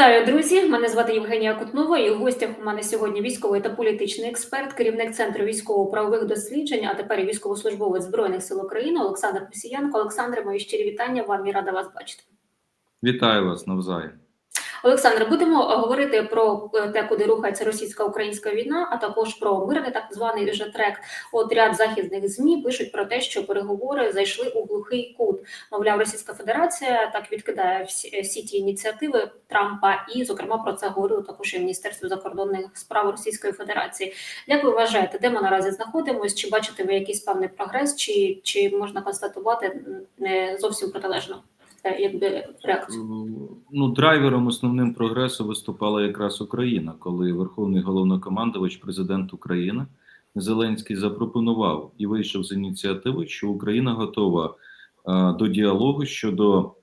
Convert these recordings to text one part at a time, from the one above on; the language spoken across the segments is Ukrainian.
Вітаю, друзі! Мене звати Євгенія Кутнова, і в гостях у мене сьогодні військовий та політичний експерт, керівник центру військово-правових досліджень, а тепер військовослужбовець збройних сил України Олександр Посіянко. Олександре, мої щирі вітання вам і рада вас бачити. Вітаю вас навзаєм. Олександр, будемо говорити про е, те, куди рухається російсько-українська війна, а також про мирний так званий вже трек. От ряд західних змі пишуть про те, що переговори зайшли у глухий кут. Мовляв, Російська Федерація так відкидає всі, всі ті ініціативи Трампа, і зокрема про це говорило також і Міністерство закордонних справ Російської Федерації. Як ви вважаєте, де ми наразі знаходимося? Чи бачите ви якийсь певний прогрес, чи, чи можна констатувати не зовсім протилежно? Якби реакцію Ну, драйвером основним прогресу виступала якраз Україна, коли Верховний головнокомандувач, президент України Зеленський запропонував і вийшов з ініціативи, що Україна готова е, до діалогу щодо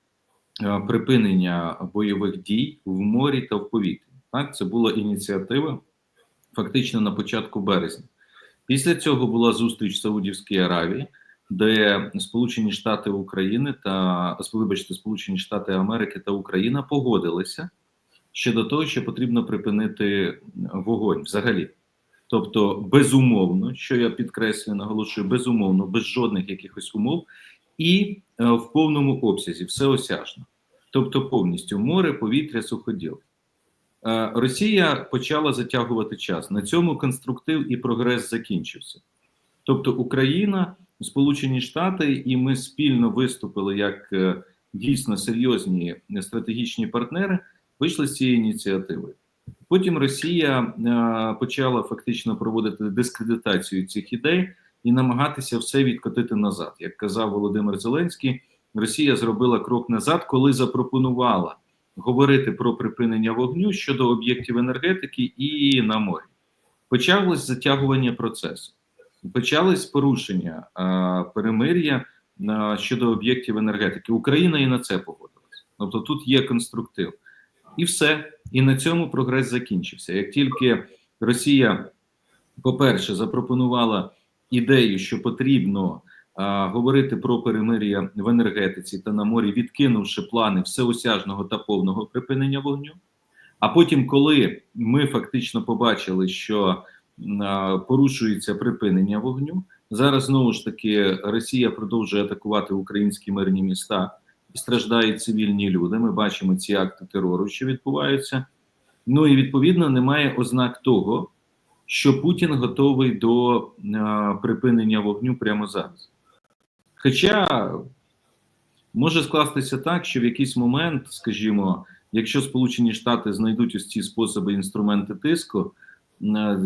е, припинення бойових дій в морі та в повітрі. Так, це була ініціатива фактично на початку березня. Після цього була зустріч в Саудівській Аравії, де Сполучені Штати України та вибачте, Сполучені Штати Америки та Україна погодилися щодо того, що потрібно припинити вогонь взагалі. Тобто, безумовно, що я підкреслюю, наголошую, безумовно, без жодних якихось умов, і е, в повному обсязі, всеосяжно. Тобто, повністю море, повітря, суходіл. Е, Росія почала затягувати час. На цьому конструктив і прогрес закінчився. Тобто, Україна, Сполучені Штати, і ми спільно виступили як е, дійсно серйозні стратегічні партнери, вийшли з цієї ініціативи. Потім Росія е, почала фактично проводити дискредитацію цих ідей і намагатися все відкотити назад. Як казав Володимир Зеленський, Росія зробила крок назад, коли запропонувала говорити про припинення вогню щодо об'єктів енергетики і на морі. Почалось затягування процесу, почались порушення а, перемир'я а, щодо об'єктів енергетики. Україна і на це погодилась. Тобто тут є конструктив. І все. І на цьому прогрес закінчився. Як тільки Росія, по-перше, запропонувала ідею, що потрібно а, говорити про перемир'я в енергетиці та на морі, відкинувши плани всеосяжного та повного припинення вогню. А потім, коли ми фактично побачили, що порушується припинення вогню, зараз знову ж таки Росія продовжує атакувати українські мирні міста і страждають цивільні люди. Ми бачимо ці акти терору, що відбуваються. Ну і відповідно немає ознак того, що Путін готовий до припинення вогню прямо зараз. Хоча може скластися так, що в якийсь момент, скажімо, якщо Сполучені Штати знайдуть ось ці способи інструменти тиску,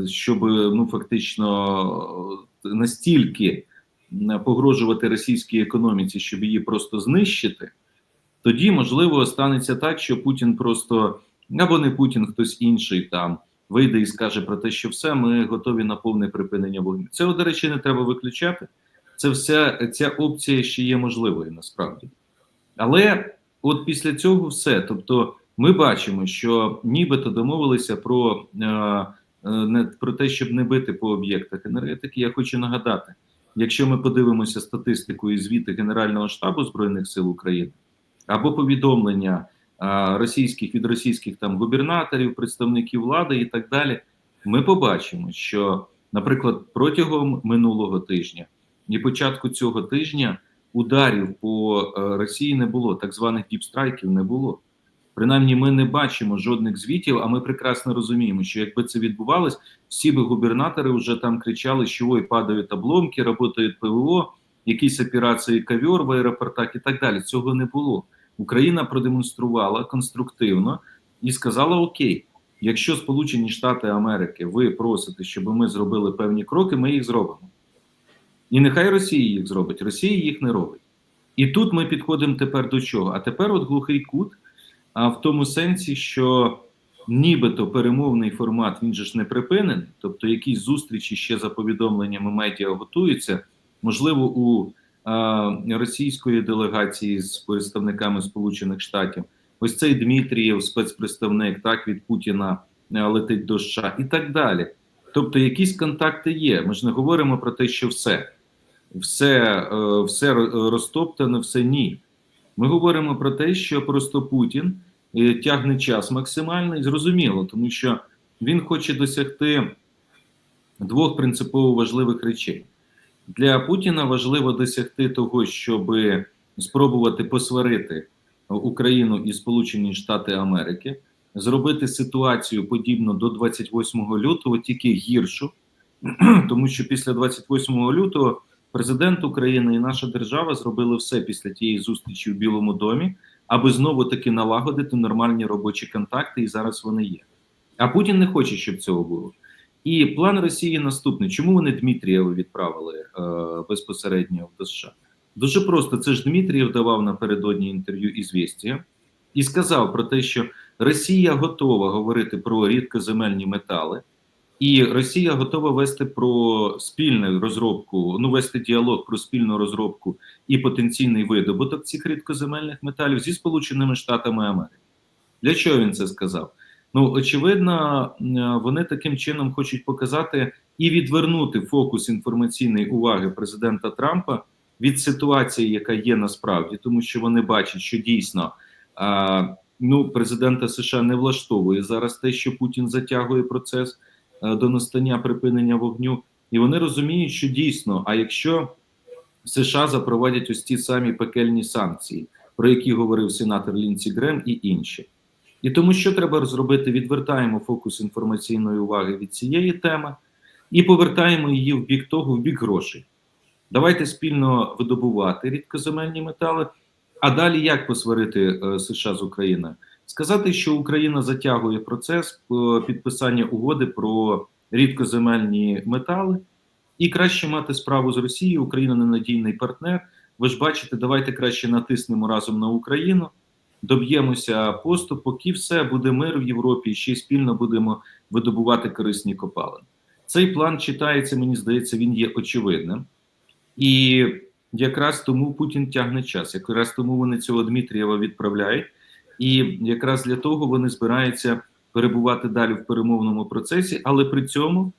щоб ну фактично настільки е, погрожувати російській економіці, щоб її просто знищити, тоді можливо станеться так, що Путін просто або не Путін, хтось інший там вийде і скаже про те, що все, ми готові на повне припинення вогню. Цього, до речі, не треба виключати. Це вся ця опція ще є можливою насправді. Але от після цього все. Тобто, ми бачимо, що нібито домовилися про, е, е, про те, щоб не бити по об'єктах енергетики. Я хочу нагадати: якщо ми подивимося статистику і звіти Генерального штабу Збройних сил України або повідомлення е, російських від російських там губернаторів, представників влади і так далі, ми побачимо, що, наприклад, протягом минулого тижня і початку цього тижня ударів по е, Росії не було, так званих діпстрайків не було. Принаймні, ми не бачимо жодних звітів, а ми прекрасно розуміємо, що якби це відбувалось, всі би губернатори вже там кричали, що ой, падають обломки, працюють ПВО, якісь операції ковер в аеропортах і так далі. Цього не було. Україна продемонструвала конструктивно і сказала: Окей, якщо Сполучені Штати Америки ви просите, щоб ми зробили певні кроки, ми їх зробимо. І нехай Росія їх зробить, Росія їх не робить. І тут ми підходимо тепер до чого? А тепер от глухий кут, а в тому сенсі, що нібито перемовний формат він же ж не припинений, тобто якісь зустрічі ще за повідомленнями медіа готуються, можливо, у а, російської делегації з представниками Сполучених Штатів. Ось цей Дмитрієв, спецпредставник, так від Путіна а, летить до США і так далі. Тобто, якісь контакти є. Ми ж не говоримо про те, що все все, все розтоптано, все ні. Ми говоримо про те, що просто Путін е, тягне час максимальний, зрозуміло, тому що він хоче досягти двох принципово важливих речей. Для Путіна важливо досягти того, щоб спробувати посварити Україну і Сполучені Штати Америки, зробити ситуацію подібну до 28 лютого, тільки гіршу, тому що після 28 лютого президент України і наша держава зробили все після тієї зустрічі в Білому домі, аби знову таки налагодити нормальні робочі контакти, і зараз вони є. А Путін не хоче, щоб цього було. І план Росії наступний: чому вони Дмитрієва відправили е, безпосередньо до США? Дуже просто це ж Дмитрієв давав напередодні інтерв'ю «Ізвєстія» і сказав про те, що Росія готова говорити про рідкоземельні метали, і Росія готова вести про спільну розробку, ну вести діалог про спільну розробку і потенційний видобуток цих рідкоземельних металів зі Сполученими Штатами Америки. Для чого він це сказав? Ну, очевидно, е, вони таким чином хочуть показати і відвернути фокус інформаційної уваги президента Трампа від ситуації, яка є насправді, тому що вони бачать, що дійсно ну, президента США не влаштовує зараз те, що Путін затягує процес до настання припинення вогню, і вони розуміють, що дійсно, а якщо США запровадять ось ті самі пекельні санкції, про які говорив сенатор Лінці Грем і інші. І тому, що треба зробити, відвертаємо фокус інформаційної уваги від цієї теми і повертаємо її в бік того, в бік грошей. Давайте спільно видобувати рідкоземельні метали. А далі як посварити е, США з Україною? Сказати, що Україна затягує процес е, підписання угоди про рідкоземельні метали, і краще мати справу з Росією. Україна ненадійний партнер. Ви ж бачите, давайте краще натиснемо разом на Україну, доб'ємося поступок, і все буде мир в Європі. і Ще й спільно будемо видобувати корисні копалини. Цей план читається, мені здається, він є очевидним. І якраз тому Путін тягне час. Якраз тому вони цього Дмитрієва відправляють, і якраз для того вони збираються перебувати далі в перемовному процесі. Але при цьому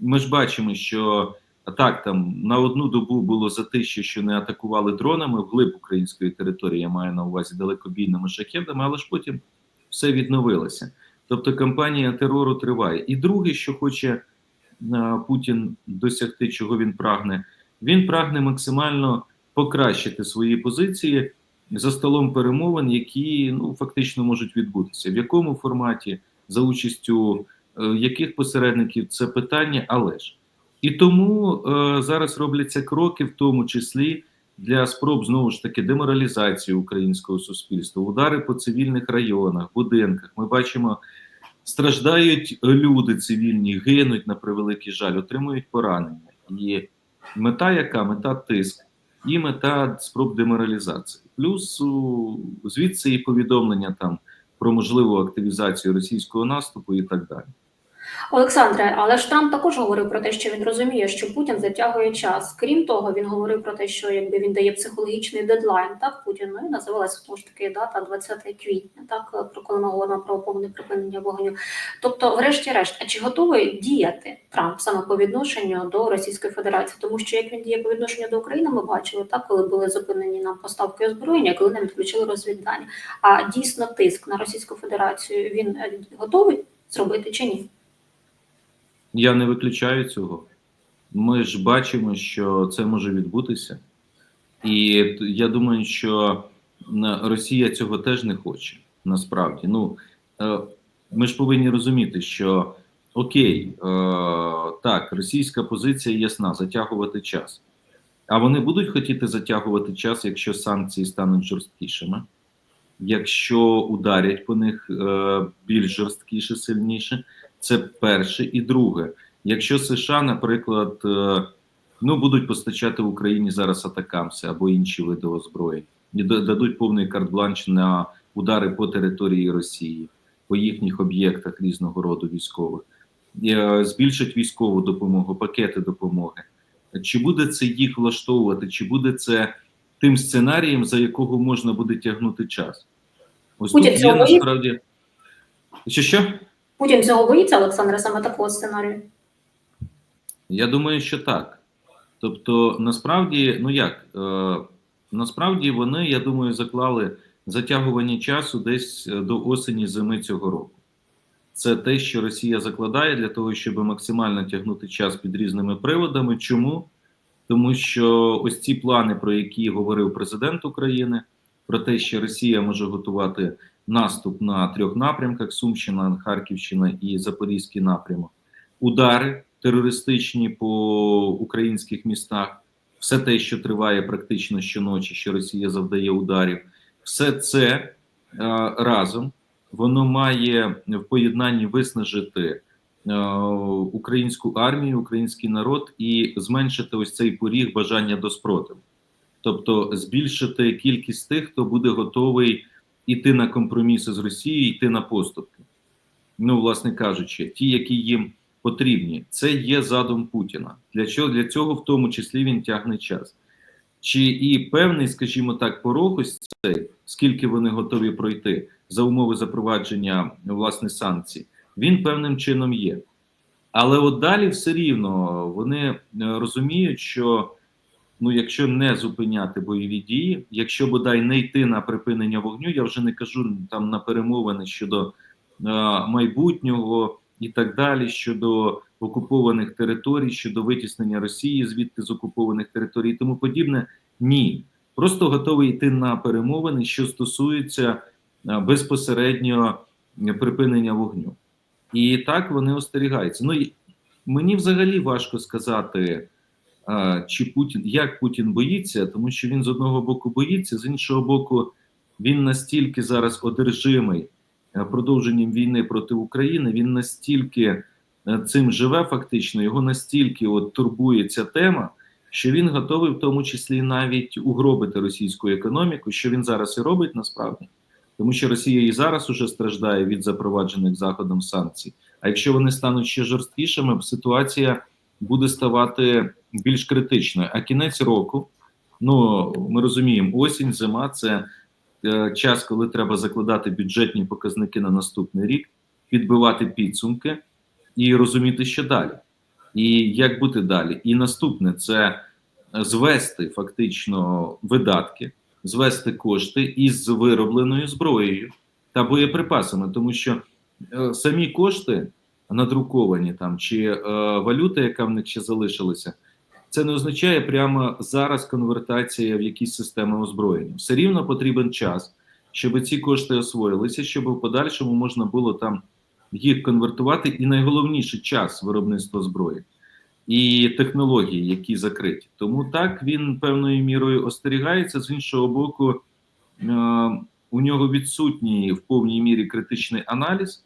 ми ж бачимо, що так там на одну добу було затище, що не атакували дронами вглиб української території. Я маю на увазі далекобійними шахедами, але ж потім все відновилося. Тобто кампанія терору триває. І друге, що хоче Путін досягти, чого він прагне. Він прагне максимально покращити свої позиції за столом перемовин, які ну фактично можуть відбутися. В якому форматі за участю е, яких посередників це питання, але ж і тому е, зараз робляться кроки, в тому числі для спроб знову ж таки деморалізації українського суспільства, удари по цивільних районах, будинках. Ми бачимо, страждають люди цивільні, гинуть на превеликий жаль, отримують поранення і. Мета яка? Мета тиск і мета спроб деморалізації. Плюс звідси і повідомлення там про можливу активізацію російського наступу і так далі. Олександре, але ж Трамп також говорив про те, що він розуміє, що Путін затягує час. Крім того, він говорив про те, що якби він дає психологічний дедлайн, так Путіну і називалася знову ж таки дата 20 квітня, так про коли ми говоримо про повне припинення вогню. Тобто, врешті-решт, а чи готовий діяти Трамп саме по відношенню до Російської Федерації? Тому що як він діє по відношенню до України, ми бачили так, коли були зупинені нам поставки озброєння, коли нам відключили розвіддання. А дійсно тиск на Російську Федерацію він е, готовий зробити чи ні? Я не виключаю цього. Ми ж бачимо, що це може відбутися, і я думаю, що Росія цього теж не хоче. Насправді, ну е, ми ж повинні розуміти, що окей, е, так, російська позиція ясна, затягувати час. А вони будуть хотіти затягувати час, якщо санкції стануть жорсткішими, якщо ударять по них е, більш жорсткіше, сильніше. Це перше і друге. Якщо США, наприклад, е, ну будуть постачати в Україні зараз атакамси або інші види озброєнь, і дадуть повний карт-бланш на удари по території Росії, по їхніх об'єктах різного роду військових, е, збільшать військову допомогу, пакети допомоги. Чи буде це їх влаштовувати, чи буде це тим сценарієм, за якого можна буде тягнути час? Ось тут є насправді. Що що? Путін цього боїться, Олександра, саме такого сценарію. Я думаю, що так. Тобто, насправді, ну як, е, насправді вони, я думаю, заклали затягування часу десь е, до осені зими цього року. Це те, що Росія закладає для того, щоб максимально тягнути час під різними приводами. Чому? Тому що ось ці плани, про які говорив президент України, про те, що Росія може готувати наступ на трьох напрямках: Сумщина, Харківщина і Запорізький напрямок, удари терористичні по українських містах, все те, що триває практично щоночі, що Росія завдає ударів, все це е, разом воно має в поєднанні виснажити е, українську армію, український народ і зменшити ось цей поріг бажання до спротиву, тобто збільшити кількість тих, хто буде готовий іти на компроміси з Росією, йти на поступки. Ну, власне кажучи, ті, які їм потрібні, це є задум Путіна. Для чого для цього, в тому числі, він тягне час. Чи і певний, скажімо так, порог ось цей, скільки вони готові пройти за умови запровадження власне санкцій, він певним чином є. Але от далі все рівно вони е, розуміють, що ну, якщо не зупиняти бойові дії, якщо бодай не йти на припинення вогню, я вже не кажу там на перемовини щодо е, майбутнього і так далі, щодо окупованих територій, щодо витіснення Росії звідти з окупованих територій, і тому подібне, ні. Просто готовий йти на перемовини, що стосуються е, безпосередньо припинення вогню. І так вони остерігаються. Ну і мені взагалі важко сказати, чи Путін як Путін боїться, тому що він з одного боку боїться, з іншого боку, він настільки зараз одержимий е, продовженням війни проти України. Він настільки е, цим живе, фактично, його настільки от турбує ця тема, що він готовий в тому числі навіть угробити російську економіку, що він зараз і робить насправді. Тому що Росія і зараз уже страждає від запроваджених заходом санкцій. А якщо вони стануть ще жорсткішими, ситуація буде ставати більш критичною. А кінець року, ну ми розуміємо, осінь, зима це е, час, коли треба закладати бюджетні показники на наступний рік, підбивати підсумки і розуміти, що далі, і як бути далі. І наступне це звести фактично видатки звести кошти із виробленою зброєю та боєприпасами, тому що е, самі кошти надруковані там чи е, валюта, яка в них ще залишилася, це не означає прямо зараз конвертація в якісь системи озброєння. Все рівно потрібен час, щоб ці кошти освоїлися, щоб в подальшому можна було там їх конвертувати, і найголовніше час виробництва зброї і технології, які закриті. Тому так він певною мірою остерігається. З іншого боку, е, у нього відсутній в повній мірі критичний аналіз,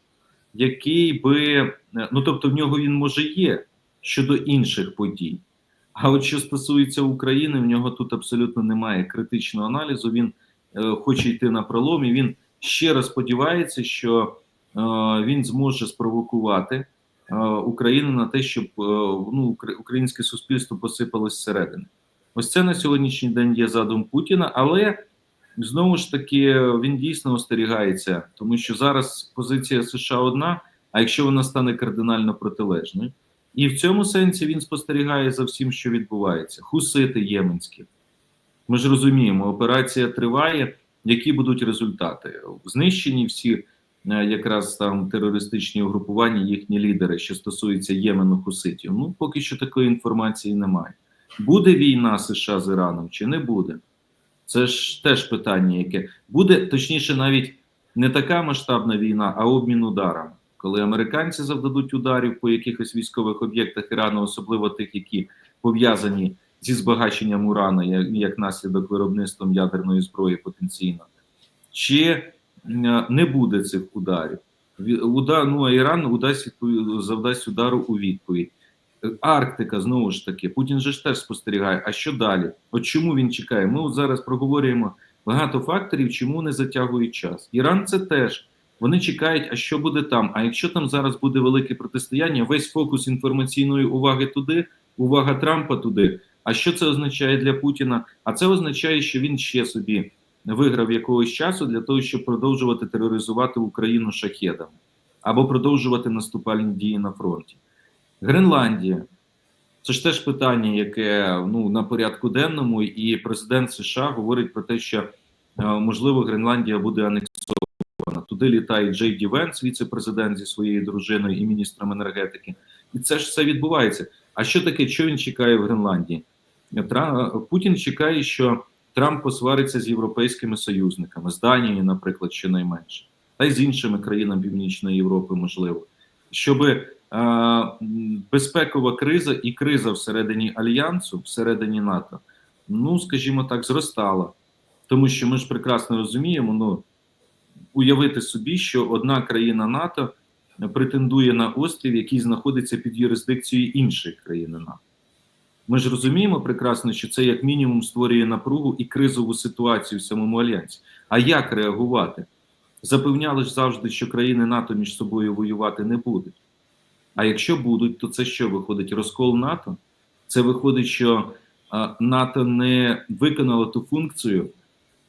який би е, ну тобто, в нього він може є щодо інших подій. А от що стосується України, в нього тут абсолютно немає критичного аналізу. Він е, хоче йти на пролом, і він ще раз сподівається, що е, він зможе спровокувати. Е, України на те, щоб е, ну, українське суспільство посипалось зсередини. Ось це на сьогоднішній день є задум Путіна, але знову ж таки він дійсно остерігається, тому що зараз позиція США одна. А якщо вона стане кардинально протилежною, і в цьому сенсі він спостерігає за всім, що відбувається. Хусити єменські. Ми ж розуміємо, операція триває. Які будуть результати? Знищені всі Е, якраз там терористичні угрупування, їхні лідери, що стосується Ємену Хуситів. Ну поки що такої інформації немає. Буде війна США з Іраном чи не буде? Це ж теж питання, яке буде точніше, навіть не така масштабна війна, а обмін ударами. Коли американці завдадуть ударів по якихось військових об'єктах Ірану, особливо тих, які пов'язані зі збагаченням урану, як, наслідок виробництвом ядерної зброї потенційно, чи не буде цих ударів. Удар, ну, а Іран удасть завдасть удару у відповідь. Арктика знову ж таки, Путін же ж теж спостерігає. А що далі? От чому він чекає? Ми от зараз проговорюємо багато факторів, чому не затягують час. Іран це теж. Вони чекають, а що буде там. А якщо там зараз буде велике протистояння, весь фокус інформаційної уваги туди, увага Трампа туди. А що це означає для Путіна? А це означає, що він ще собі виграв якогось часу для того, щоб продовжувати тероризувати Україну шахедами або продовжувати наступальні дії на фронті. Гренландія це ж теж питання, яке ну на порядку денному, і президент США говорить про те, що е, можливо, Гренландія буде анексована. Туди літає Джей Ді Венс, віце-президент зі своєю дружиною і міністром енергетики. І це ж все відбувається. А що таке, що він чекає в Гренландії? Путін чекає, що Трамп посвариться з європейськими союзниками, з Данією, наприклад, щонайменше, та й з іншими країнами Північної Європи, можливо, щоб е, безпекова криза і криза всередині альянсу, всередині НАТО, ну скажімо так, зростала. Тому що ми ж прекрасно розуміємо, ну уявити собі, що одна країна НАТО претендує на острів, який знаходиться під юрисдикцією іншої країни НАТО. Ми ж розуміємо прекрасно, що це як мінімум створює напругу і кризову ситуацію в самому альянсі. А як реагувати? Запевняли ж завжди, що країни НАТО між собою воювати не будуть. А якщо будуть, то це що виходить? Розкол НАТО? Це виходить, що НАТО не виконало ту функцію.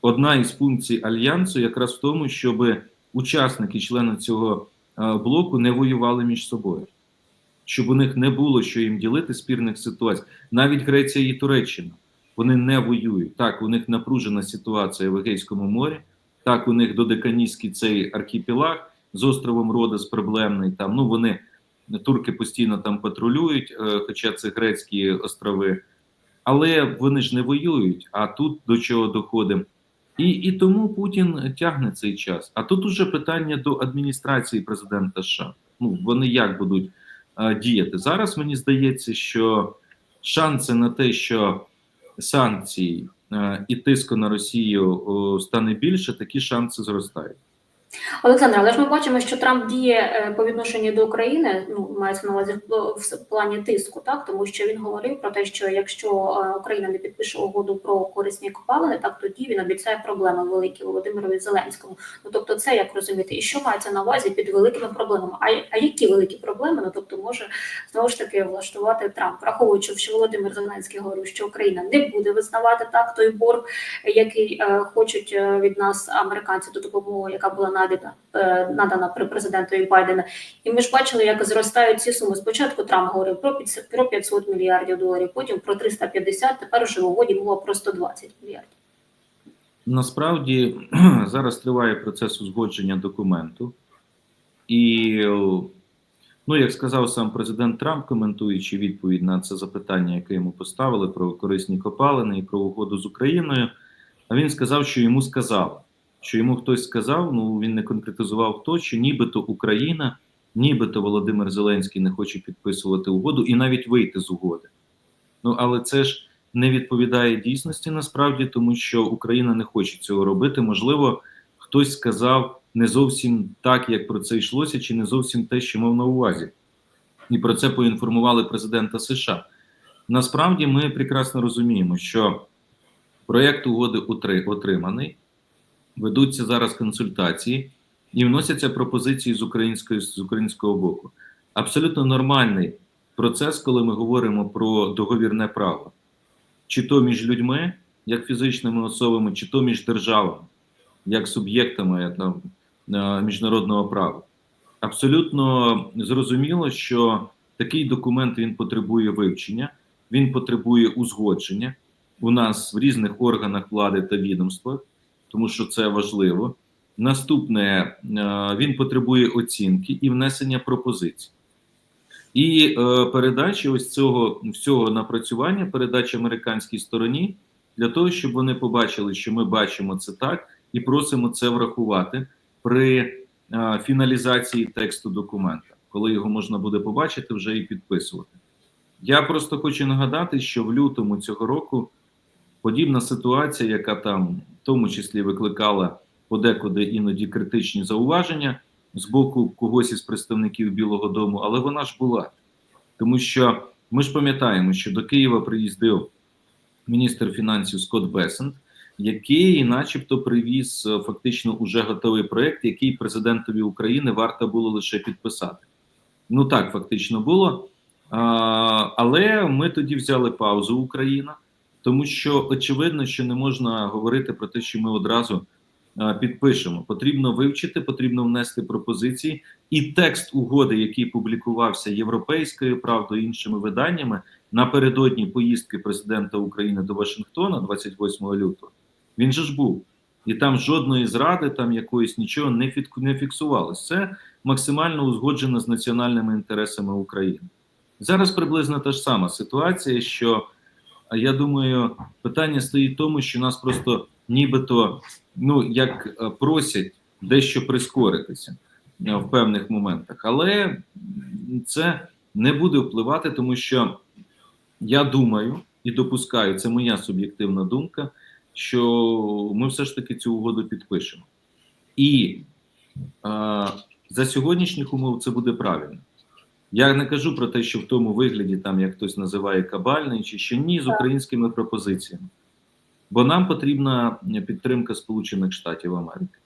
Одна із функцій альянсу якраз в тому, щоб учасники, члени цього блоку не воювали між собою, щоб у них не було що їм ділити спірних ситуацій. Навіть Греція і Туреччина вони не воюють. Так, у них напружена ситуація в Егейському морі. Так, у них додеканійський цей архіпелаг з островом Родос проблемний. Там ну вони турки постійно там патрулюють, е, хоча це грецькі острови, але вони ж не воюють. А тут до чого доходимо. І, і тому Путін тягне цей час. А тут уже питання до адміністрації президента США. Ну вони як будуть а, діяти зараз? Мені здається, що шанси на те, що санкції а, і тиску на Росію о, стане більше, такі шанси зростають. Олександр, але ж ми бачимо, що Трамп діє е, по відношенню до України, ну мається на увазі в в плані тиску, так тому що він говорив про те, що якщо е, Україна не підпише угоду про корисні копалини, так тоді він обіцяє проблеми великі Володимирові Зеленському. Ну тобто, це як розуміти, і що мається на увазі під великими проблемами? А, а які великі проблеми? Ну тобто, може знову ж таки влаштувати Трамп, враховуючи, що Володимир Зеленський говорив, що Україна не буде визнавати так той борг, який е, хочуть е, від нас американці до допомоги, яка була надана, е, надана при президентові Байдена. І ми ж бачили, як зростають ці суми. Спочатку Трамп говорив про 500 про 500 мільярдів доларів, потім про 350, тепер вже в угоді мова про 120 мільярдів. Насправді зараз триває процес узгодження документу, і, ну, як сказав сам президент Трамп, коментуючи відповідь на це запитання, яке йому поставили про корисні копалини і про угоду з Україною, а він сказав, що йому сказали, що йому хтось сказав, ну він не конкретизував то, що нібито Україна, нібито Володимир Зеленський не хоче підписувати угоду і навіть вийти з угоди. Ну, але це ж не відповідає дійсності насправді, тому що Україна не хоче цього робити. Можливо, хтось сказав не зовсім так, як про це йшлося, чи не зовсім те, що мав на увазі. І про це поінформували президента США. Насправді ми прекрасно розуміємо, що проєкт угоди отриманий, ведуться зараз консультації і вносяться пропозиції з української з українського боку. Абсолютно нормальний процес, коли ми говоримо про договірне право чи то між людьми, як фізичними особами, чи то між державами, як суб'єктами там, е, міжнародного права. Абсолютно зрозуміло, що такий документ він потребує вивчення, він потребує узгодження у нас в різних органах влади та відомствах, тому що це важливо. Наступне е, він потребує оцінки і внесення пропозицій. І е, передачі ось цього всього напрацювання, передачі американській стороні для того, щоб вони побачили, що ми бачимо це так, і просимо це врахувати при е, фіналізації тексту документа, коли його можна буде побачити вже і підписувати. Я просто хочу нагадати, що в лютому цього року подібна ситуація, яка там в тому числі викликала подекуди іноді критичні зауваження з боку когось із представників Білого Дому, але вона ж була. Тому що ми ж пам'ятаємо, що до Києва приїздив міністр фінансів Скотт Бесент, який, начебто, привіз е, фактично уже готовий проект, який президентові України варто було лише підписати. Ну так, фактично було. А, але ми тоді взяли паузу Україна, тому що очевидно, що не можна говорити про те, що ми одразу підпишемо. Потрібно вивчити, потрібно внести пропозиції, і текст угоди, який публікувався європейською правдою іншими виданнями напередодні поїздки президента України до Вашингтона, 28 лютого, він же ж був. І там жодної зради, там якоїсь нічого не фік- не фіксувалось. Це максимально узгоджено з національними інтересами України. Зараз приблизно та ж сама ситуація, що я думаю, питання стоїть в тому, що нас просто нібито ну як е, просять дещо прискоритися е, в певних моментах, але це не буде впливати, тому що я думаю і допускаю, це моя суб'єктивна думка, що ми все ж таки цю угоду підпишемо. І е, за сьогоднішніх умов це буде правильно. Я не кажу про те, що в тому вигляді, там як хтось називає кабальний, чи що ні, з українськими пропозиціями. Бо нам потрібна підтримка Сполучених Штатів Америки.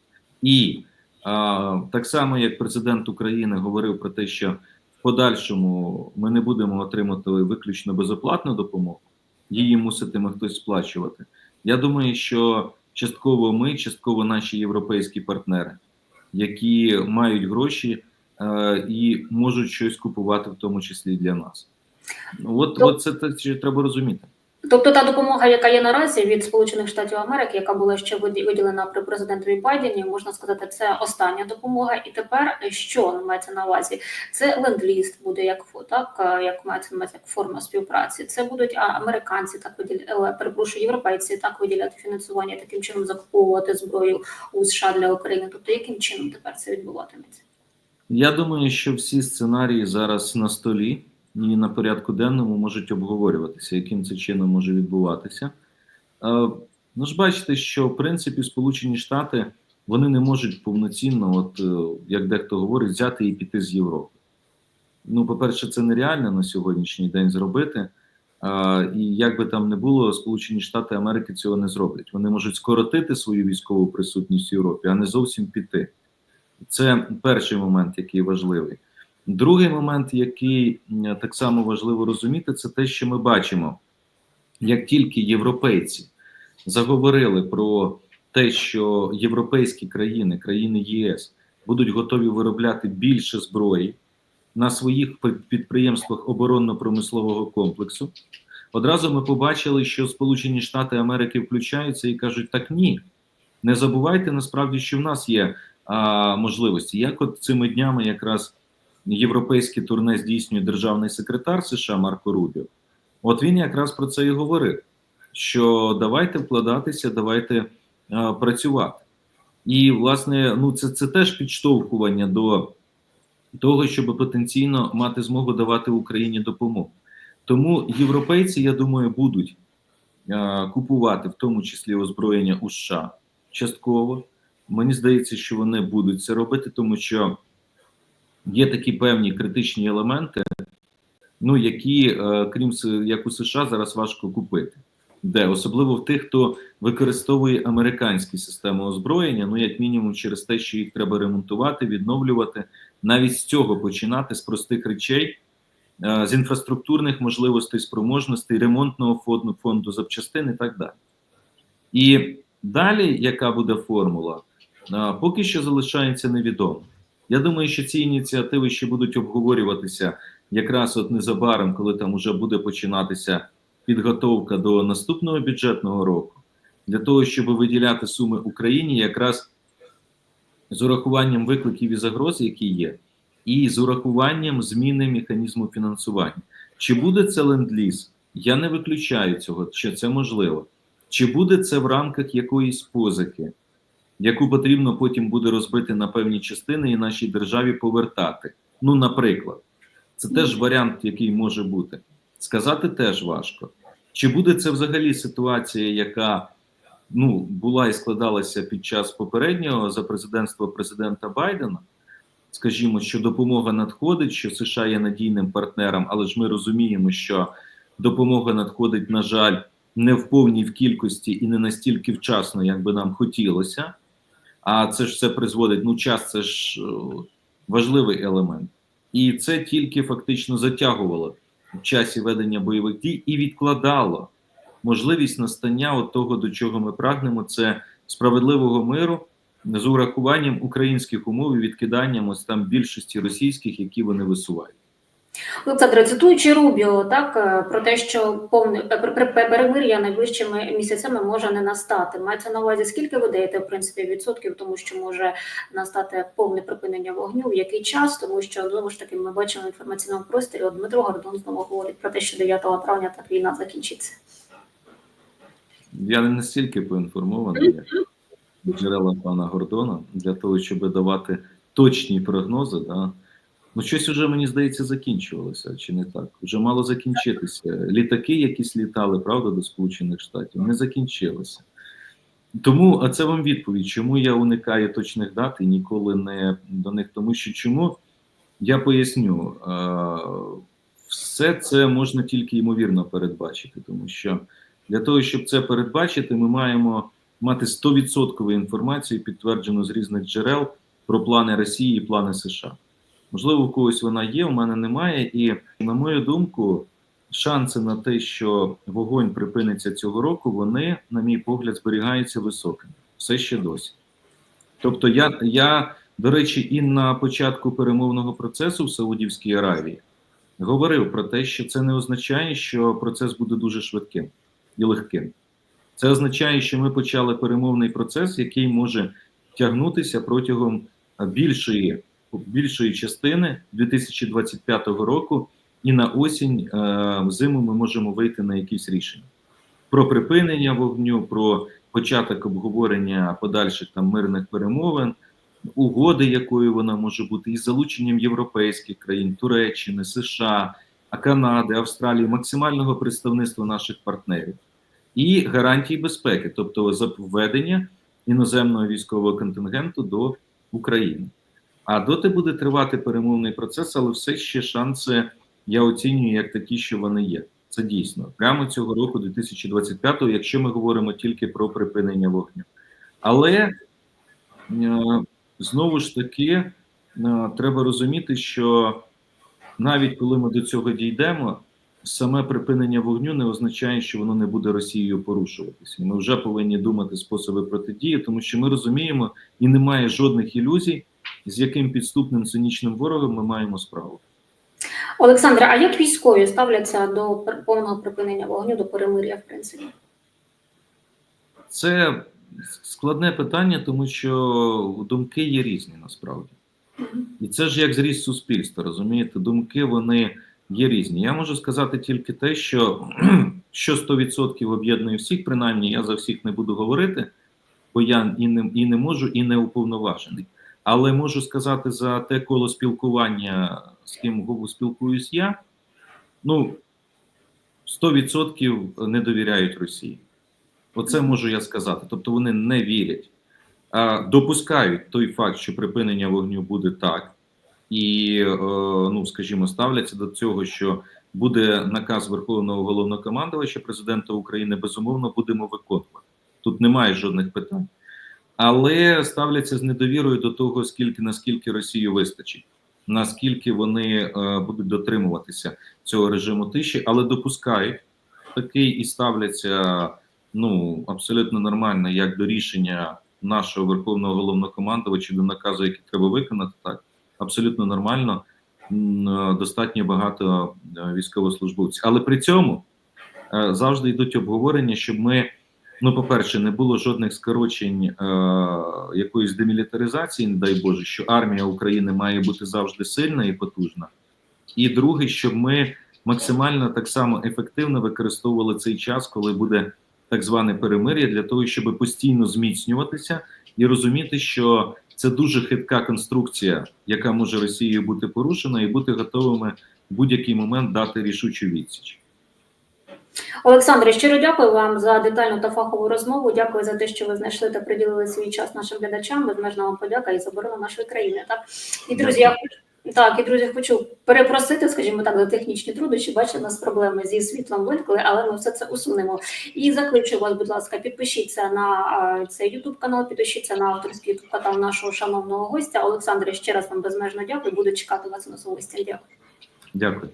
І а, так само, як президент України говорив про те, що в подальшому ми не будемо отримати виключно безоплатну допомогу, її муситиме хтось сплачувати. Я думаю, що частково ми, частково наші європейські партнери, які мають гроші і можуть щось купувати, в тому числі для нас. Ну, От, Ну, от це, те, треба розуміти. Тобто та допомога, яка є наразі від Сполучених Штатів Америки, яка була ще виділена при президентові Байдені, можна сказати, це остання допомога. І тепер що мається на увазі? Це ленд-ліст буде як так, е, як мається на як форма співпраці. Це будуть а, американці так виділяти, перепрошую, європейці так виділяти фінансування, таким чином закуповувати зброю у США для України. Тобто, яким чином тепер це відбуватиметься? Я думаю, що всі сценарії зараз на столі і на порядку денному можуть обговорюватися, яким це чином може відбуватися. Е, Ну ж бачите, що в принципі Сполучені Штати вони не можуть повноцінно, от е, як дехто говорить, взяти і піти з Європи. Ну, по-перше, це нереально на сьогоднішній день зробити. А, і як би там не було, Сполучені Штати Америки цього не зроблять. Вони можуть скоротити свою військову присутність в Європі, а не зовсім піти. Це перший момент, який важливий. Другий момент, який так само важливо розуміти, це те, що ми бачимо, як тільки європейці заговорили про те, що європейські країни, країни ЄС, будуть готові виробляти більше зброї на своїх підприємствах оборонно-промислового комплексу, одразу ми побачили, що Сполучені Штати Америки включаються і кажуть: так ні, не забувайте насправді, що в нас є а, можливості. Як от цими днями якраз європейське турне здійснює державний секретар США Марко Рубіо. От він якраз про це і говорив: що давайте вкладатися, давайте а, працювати. І, власне, ну це, це теж підштовхування до того, щоб потенційно мати змогу давати Україні допомогу. Тому європейці, я думаю, будуть а, купувати в тому числі озброєння у США частково. Мені здається, що вони будуть це робити, тому що є такі певні критичні елементи, ну які, е, крім як у США, зараз важко купити. Де особливо в тих, хто використовує американські системи озброєння, ну як мінімум, через те, що їх треба ремонтувати, відновлювати, навіть з цього починати з простих речей, е, з інфраструктурних можливостей, спроможностей, ремонтного фонду, фонду запчастин і так далі. І далі, яка буде формула, поки що залишається невідомо. Я думаю, що ці ініціативи ще будуть обговорюватися якраз от незабаром, коли там уже буде починатися підготовка до наступного бюджетного року, для того, щоб виділяти суми Україні якраз з урахуванням викликів і загроз, які є, і з урахуванням зміни механізму фінансування. Чи буде це ленд-ліз? Я не виключаю цього, що це можливо. Чи буде це в рамках якоїсь позики, яку потрібно потім буде розбити на певні частини і нашій державі повертати? Ну, наприклад, це теж варіант, який може бути. Сказати теж важко. Чи буде це взагалі ситуація, яка ну, була і складалася під час попереднього за президентства президента Байдена? Скажімо, що допомога надходить, що США є надійним партнером, але ж ми розуміємо, що допомога надходить, на жаль, не в повній в кількості і не настільки вчасно, як би нам хотілося. А це ж все призводить. Ну, час це ж е, важливий елемент, і це тільки фактично затягувало в часі ведення бойових дій і відкладало можливість настання от того, до чого ми прагнемо, це справедливого миру з урахуванням українських умов і відкиданням ось там більшості російських, які вони висувають. Олександре, цитуючи Рубіо, так е, про те, що повне е, пер- пер- пер- перемир'я найближчими місяцями може не настати. Мається на увазі, скільки ви даєте в принципі відсотків, тому що може настати повне припинення вогню, в який час, тому що знову ж таки ми бачимо в інформаційному просторі. От Дмитро Гордон знову говорить про те, що 9 травня так війна закінчиться. Я не настільки поінформований, як джерела пана Гордона, для того, щоб давати точні прогнози. Да? Ну, щось уже, мені здається, закінчувалося, чи не так? Вже мало закінчитися. Літаки, якісь літали, правда, до Сполучених Штатів, не закінчилися. Тому, а це вам відповідь, чому я уникаю точних дат і ніколи не до них. Тому що чому я поясню, все це можна тільки ймовірно передбачити, тому що для того, щоб це передбачити, ми маємо мати 100% інформацію, підтверджену з різних джерел про плани Росії і плани США. Можливо, у когось вона є, у мене немає. І, на мою думку, шанси на те, що вогонь припиниться цього року, вони, на мій погляд, зберігаються високими. Все ще досі. Тобто, я, я, до речі, і на початку перемовного процесу в Саудівській Аравії говорив про те, що це не означає, що процес буде дуже швидким і легким. Це означає, що ми почали перемовний процес, який може тягнутися протягом більшої, більшої частини 2025 року, і на осінь е, зиму ми можемо вийти на якісь рішення про припинення вогню, про початок обговорення подальших там мирних перемовин, угоди, якою вона може бути, із залученням європейських країн, Туреччини, США, Канади, Австралії, максимального представництва наших партнерів і гарантії безпеки, тобто введення іноземного військового контингенту до України. А доти буде тривати перемовний процес, але все ще шанси я оцінюю як такі, що вони є. Це дійсно прямо цього року, 2025-го, якщо ми говоримо тільки про припинення вогню. Але е, знову ж таки е, треба розуміти, що навіть коли ми до цього дійдемо, саме припинення вогню не означає, що воно не буде Росією порушуватися. Ми вже повинні думати способи протидії, тому що ми розуміємо, і немає жодних ілюзій, з яким підступним цинічним ворогом ми маємо справу. Олександре, а як військові ставляться до повного припинення вогню, до перемир'я, в принципі? Це складне питання, тому що думки є різні насправді. І це ж як зріст суспільства, розумієте? Думки вони є різні. Я можу сказати тільки те, що що 100% об'єднує всіх, принаймні я за всіх не буду говорити, бо я і не, і не можу, і не уповноважений. Але можу сказати за те коло спілкування, з ким спілкуюсь я. Ну, 100% не довіряють Росії. Оце можу я сказати. Тобто вони не вірять, а допускають той факт, що припинення вогню буде так, і, е, ну скажімо, ставляться до цього, що буде наказ Верховного головнокомандувача президента України. Безумовно, будемо виконувати. Тут немає жодних питань, але ставляться з недовірою до того, скільки наскільки Росію вистачить, наскільки вони е, будуть дотримуватися цього режиму тиші, але допускають такий і ставляться ну абсолютно нормально, як до рішення нашого верховного головнокомандувача до наказу, який треба виконати, так? Абсолютно нормально. Е, Достатньо багато е, військовослужбовців, але при цьому е, завжди йдуть обговорення, щоб ми, ну, по-перше, не було жодних скорочень е, якоїсь демілітаризації, не дай Боже, що армія України має бути завжди сильна і потужна. І друге, щоб ми максимально так само ефективно використовували цей час, коли буде так зване перемир'я, для того, щоб постійно зміцнюватися і розуміти, що це дуже хитка конструкція, яка може Росією бути порушена, і бути готовими в будь-який момент дати рішучу відсіч. Олександре, щиро дякую вам за детальну та фахову розмову. Дякую за те, що ви знайшли та приділили свій час нашим глядачам. Безмежна вам подяка і за оборону нашої країни. Так і друзі, я так, і друзі, хочу перепросити, скажімо так, за технічні труднощі. Бачите, у нас проблеми зі світлом виникли, але ми все це усунемо. І закличу вас, будь ласка, підпишіться на цей Ютуб канал, підпишіться на авторський Ютуб канал нашого шановного гостя. Олександре, ще раз вам безмежно дякую. Буду чекати вас нас у. Дякую. Дякую.